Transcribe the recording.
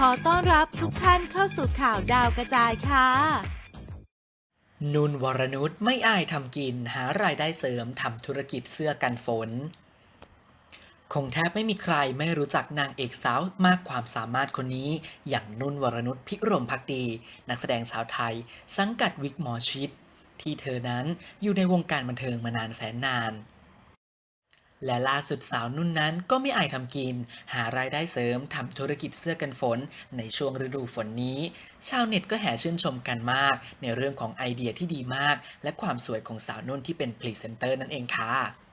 ขอต้อนรับทุกท่านเข้าสู่ข่าวดาวกระจายค่ะ นุ่นวรนุชไม่อายทำกินหารายได้เสริมทำธุรกิจเสื้อกันฝน คงแทบไม่มีใครไม่รู้จักนางเอกสาวมากความสามารถคนนี้ อย่างนุ่นวรนุชพิรมพักดี นักแสดงชาวไทย สังกัดวิกหมอชิดที่เธอนั้นอยู่ในวงการบันเทิงมานานแสนนาน และล่าสุดสาวนุ่นนั้นก็ไม่อายทำกิน หารายได้เสริมทำธุรกิจเสื้อกันฝน ในช่วงฤดูฝนนี้ ชาวเน็ตก็แห่ชื่นชมกันมาก ในเรื่องของไอเดียที่ดีมาก และความสวยของสาวนุ่นที่เป็นพรีเซนเตอร์นั่นเองค่ะ